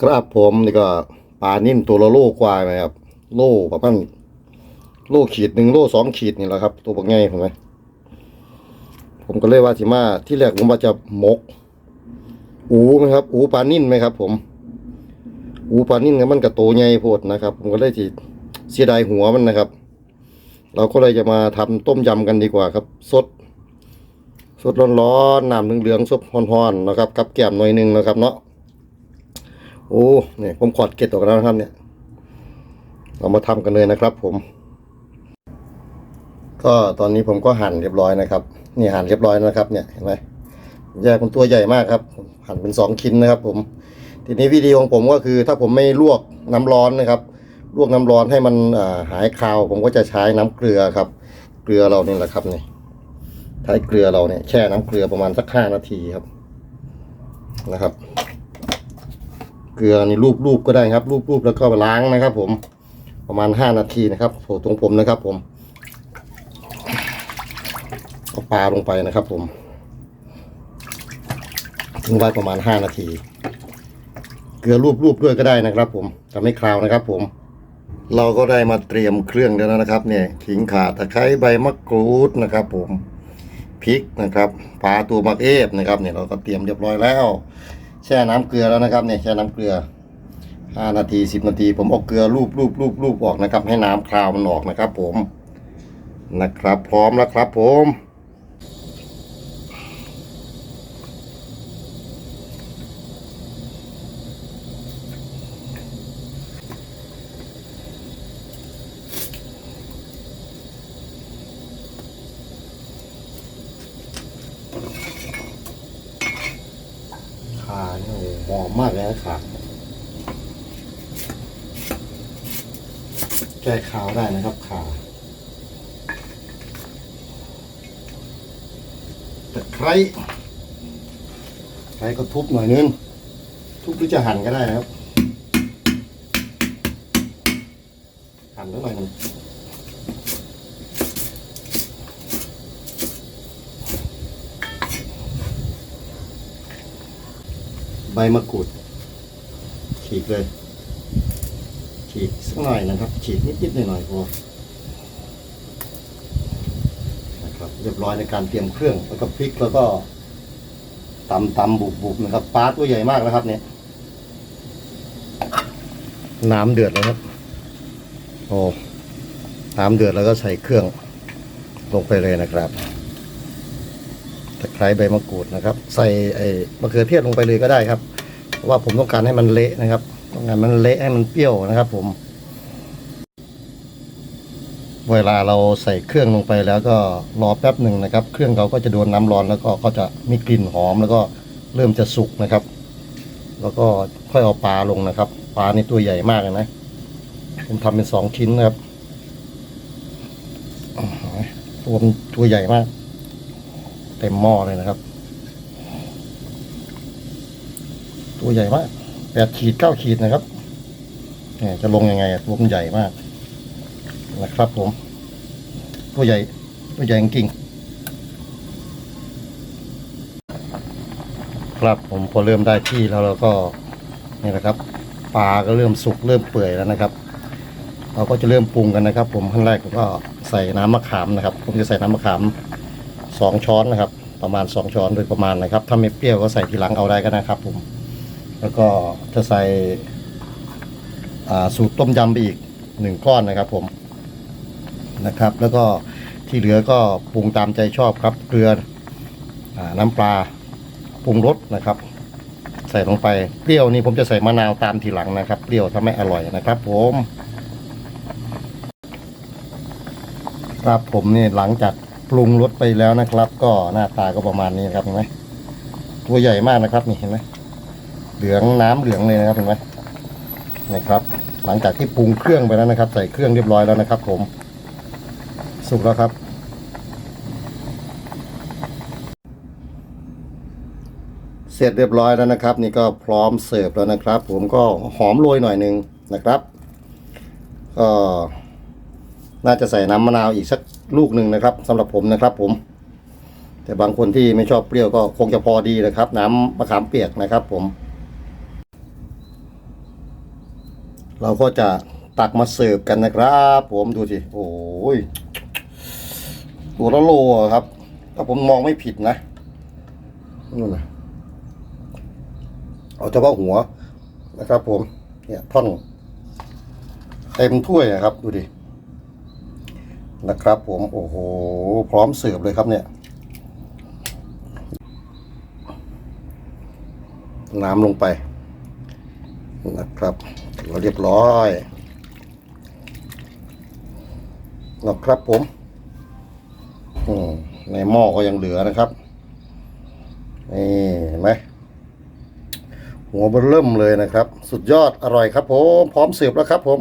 ครับผมนี่ก็ปลานิ่มตัวละโลกว่าไหมครับ โลประมาณโลขีดหนึ่งโลสองขีดนี่แหละครับ ตัวบักไงผมไหมผมก็เลยว่าสิมาที่แรกผมว่าจะหมก อูไหมครับ อูปลานิ่มไหมครับ ผม อูปลานิ่มเนี่มันกระโตใหญ่โพดนะครับ ผมก็เลยสิเสียดายหัวมันนะครับ เราก็เลยจะมาทำต้มยำกันดีกว่าครับสดสดร้อนๆน้ำเหลืองๆซุปฮ้อนๆนะครับ กับแก้มหน่อยนึงนะครับ เนาะ โอ้เนี่ยผมขอดเกล็ดออกแล้วนะครับเนี่ย เรามาทำกันเลยนะครับ ผม ก็ตอนนี้ผมก็หั่นเรียบร้อยนะครับ นี่หั่นเรียบร้อยนะครับ เนี่ยเห็นไหมแยกเป็นตัวใหญ่มากครับ หั่นเป็นสองชิ้นนะครับ ผม ทีนี้วิธีของผมก็คือ ถ้าผมไม่ลวกน้ำร้อนนะครับ ลวกน้ำร้อนให้มันหายคาว ผมก็จะใช้น้ำเกลือครับ เกลือเรานี่แหละครับนี่ใช้เกลือเราเนี่ยแช่น้ำเกลือประมาณสักห้านาทีครับนะครับ เกลือนี่รูปๆก็ได้ครับรูปๆแล้วก็ล้างนะครับ ผมประมาณห้านาทีนะครับโถตรงผมนะครับ ผมเอาปลาลงไปนะครับ ผมทิ้งไว้ประมาณห้านาที เกลือรูปๆด้วยก็ได้นะครับ ผมจะไม่คราวนะครับ ผม เราก็ได้มาเตรียมเครื่องแล้วนะครับ เนี่ยขิงข่าตะไคร้ใบมะกรูดนะครับ ผมพริกนะครับปลาตัวมักเอฟนะครับเนี่ยเราก็เตรียมเรียบร้อยแล้ว แช่น้ำเกลือแล้วนะครับเนี่ยแช่น้ำเกลือ 5 นาที 10 นาที ผมเอาเกลือรูปรูปรูปรูปออกนะครับ ให้น้ำคราวมันออกนะครับ ผมนะครับ พร้อมแล้วครับ ผม ขาเนี่ยโอ้โหอมมากเลยนะขาแก้ขาวได้นะครับขาตะไคร้ไคร้ก็ทุบหน่อยนึง ทุบหรือจะหั่นก็ได้นะครับ หั่นแล้วหน่อยนึง ใบมะกรูด ฉีกเลย ฉีกสักหน่อยนะครับ ฉีกนิดๆหน่อยๆพอนะครับเรียบร้อยในการเตรียมเครื่องแล้วก็พริกแล้วก็ตำตำบุบบุบนะครับปลาตัวใหญ่มากนะครับ เนี่ย น้ำเดือดแล้วครับ โอ้น้ำเดือดแล้วก็ใส่เครื่องลงไปเลยนะครับ ตะไคร้ใบมะกรูดนะครับ ใส่ไอ้มะเขือเทศลงไปเลยก็ได้ครับ เพราะว่าผมต้องการให้มันเละนะครับ ต้องการมันเละให้มันเปรี้ยวนะครับ ผม เวลาเราใส่เครื่องลงไปแล้วก็รอแป๊บหนึ่งนะครับ เครื่องเราก็จะโดนน้ำร้อนแล้วก็ก็จะมีกลิ่นหอมแล้วก็เริ่มจะสุกนะครับ แล้วก็ค่อยเอาปลาลงนะครับ ปลานี่ตัวใหญ่มากเลยนะ ผมทำเป็นสองชิ้นนะครับตัวมตัวใหญ่มาก ต็มหม้อเลยนะครับ ตัวใหญ่มากแปดขีดเก้าขีดนะครับเนี่ยจะลงยังไงตัวมันใหญ่มากนะครับผม ตัวใหญ่ตัวใหญ่จริงครับผมพอเริ่มได้ที่แล้วเราก็นี่แหละครับปลาก็เริ่มสุกเริ่มเปื่อยแล้วนะครับ เราก็จะเริ่มปรุงกันนะครับ ผมขั้นแรกผมก็ใส่น้ำมะขามนะครับ ผมจะใส่น้ำมะขาม สองช้อนนะครับ ประมาณสองช้อนโดยประมาณนะครับ ถ้าไม่เปรี้ยวก็ใส่ทีหลังเอาได้ก็นะครับ ผม แล้วก็จะใส่สูตรต้มยำไปอีกหนึ่งก้อนนะครับ ผมนะครับ แล้วก็ที่เหลือก็ปรุงตามใจชอบครับ เกลืออน้ำปลาปรุงรสนะครับ ใส่ลงไปเปรี้ยวนี่ผมจะใส่มะนาวตามทีหลังนะครับ เปรี้ยวถ้าไม่อร่อยนะครับ ผมครับผมนี่หลังจาก ปรุงรสไปแล้วนะครับ ก็หน้าตาก็ประมาณนี้นะครับเห็นไหมตัวใหญ่มากนะครับนี่เห็นไหมเหลืองน้ำเหลืองเลยนะครับเห็นไหมนะครับ หลังจากที่ปรุงเครื่องไปแล้วนะครับ ใส่เครื่องเรียบร้อยแล้วนะครับ ผม สุกแล้วครับ เสร็จเรียบร้อยแล้วนะครับ นี่ก็พร้อมเสิร์ฟแล้วนะครับ ผมก็หอมโรยหน่อยหนึ่งนะครับก็น่าจะใส่น้ำมะนาวอีกสัก ลูกหนึ่งนะครับสำหรับผมนะครับ ผม แต่บางคนที่ไม่ชอบเปรี้ยวก็คงจะพอดีนะครับ น้ำมะขามเปียกนะครับ ผม เราก็จะตักมาเสิร์ฟกันนะครับ ผมดูสิโอ้ยตัวละโลครับ ถ้าผมมองไม่ผิดนะนู่นนะเอาเฉพาะหัวนะครับ ผม เนี่ยท่อนเต็มถ้วยนะครับ ดูดิ นะครับ ผมโอ้โหพร้อมเสิร์ฟเลยครับเนี่ย น้ำลงไป นะครับถือว่าเรียบร้อยนะครับผมในหม้อก็ยังเหลือนะครับนี่เห็นไหมหัวเบอร์เริ่มเลยนะครับ สุดยอดอร่อยครับผม พร้อมเสิร์ฟแล้วครับผม